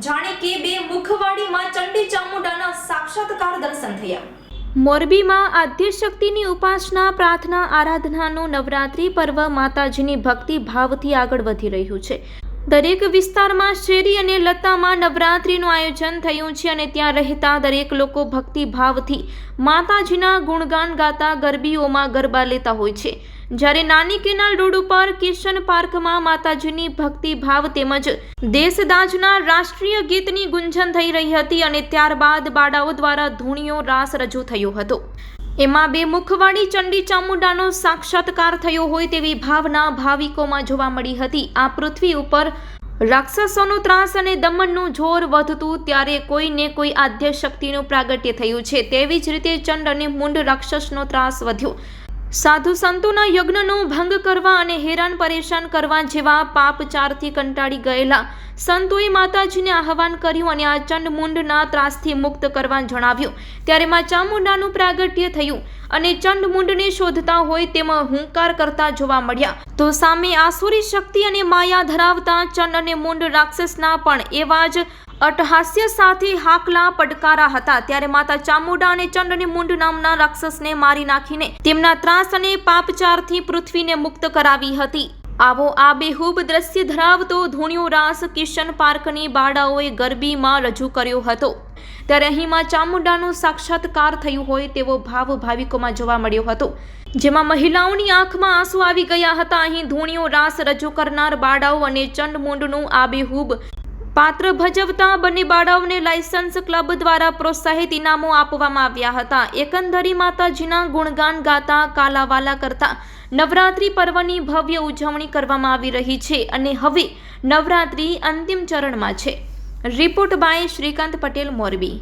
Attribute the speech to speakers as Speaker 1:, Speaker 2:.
Speaker 1: જાણે કે બે મુખવાડીમાં ચંડી ચામુંડાના સાક્ષાત્કાર દર્શન થયા.
Speaker 2: મોરબીમાં આદ્યશક્તિની ઉપાસના, પ્રાર્થના, આરાધનાનું નવરાત્રી પર્વ માતાજીની ભક્તિ ભાવથી આગળ વધી રહ્યું છે. દરેક વિસ્તારમાં શેરી અને લતામાં નવરાત્રિનું આયોજન થયું છે અને ત્યાં રહેતા દરેક લોકો ભક્તિભાવથી માતાજીના ગુણગાન ગાતા ગરબીઓમાં ગરબા લેતા હોય છે. જ્યારે નાની કેનાલ રોડ ઉપર કિશન પાર્કમાં માતાજીની ભક્તિભાવ તેમજ દેશદાજના રાષ્ટ્રીય ગીતની ગુંજન થઈ રહી હતી અને ત્યારબાદ બાળાઓ દ્વારા ધૂણીઓ રાસ રજૂ થયો હતો. એમાં બે મુખવાળી ચંડી ચામુંડાનો સાક્ષાત્કાર થયો હોય તેવી ભાવના ભાવિકોમાં જોવા મળી હતી. આ પૃથ્વી ઉપર રાક્ષસોનો ત્રાસ અને દમનનું જોર વધતું ત્યારે કોઈને કોઈ આદ્ય શક્તિનું પ્રાગટ્ય થયું છે. તેવી જ રીતે ચંડ અને મુંડ રાક્ષસનો ત્રાસ વધ્યો. સાધુ સંતોના યજ્ઞનો ભંગ કરવા અને હેરાન પરેશાન કરવા જેવા પાપચારથી કંટાળી ગયેલા સંતોએ માતાજીને આહવાન કર્યું અને આ ચંડમુંડના ત્રાસથી મુક્ત કરવા જણાવ્યું. ત્યારે માં ચામુંડાનું પ્રાગટ્ય થયું અને ચંડમુંડને શોધતા હોય તેમાં હુંકાર કરતા જોવા મળ્યા. તો સામે આસુરી શક્તિ અને માયા ધરાવતા ચંડ અને મુંડ રાક્ષસના પણ એવા જ અટહાસ્ય સાથે હાકલા પડકારા હતા. ત્યારે માતા ચામુંડા અને ચંડ અને મુંડ નામના રાક્ષસને મારી નાખીને તેમના ત્રાસ અને પાપચારથી પૃથ્વીને મુક્ત કરાવી હતી. આવો આ બેહૂબ દ્રશ્ય ધરાવતો ધૂણિયો રાસ કિશન પાર્કની બાળાઓએ ગરબીમાં રજૂ કર્યો હતો. ત્યારે અહીંમાં ચામુંડાનો સાક્ષાત્કાર થયું હોય તેવો ભાવ ભાવિકોમાં જોવા મળ્યો હતો. જેમાં મહિલાઓની આંખમાં આંસુ આવી ગયા હતા. અહીં ધૂણિયો રાસ રજૂ કરનાર બાળાઓ અને ચંડમુંડનું આબેહૂબ પાત્ર ભજવતા બંને બાળાઓને લાયસન્સ ક્લબ દ્વારા પ્રોત્સાહિત ઇનામો આપવામાં આવ્યા હતા. એકંદરી માતાજીના ગુણગાન ગાતા, કાલાવાલા કરતા નવરાત્રિ પર્વની ભવ્ય ઉજવણી કરવામાં આવી રહી છે અને હવે નવરાત્રિ અંતિમ ચરણમાં છે. Report by Shrikant Patel, Morbi.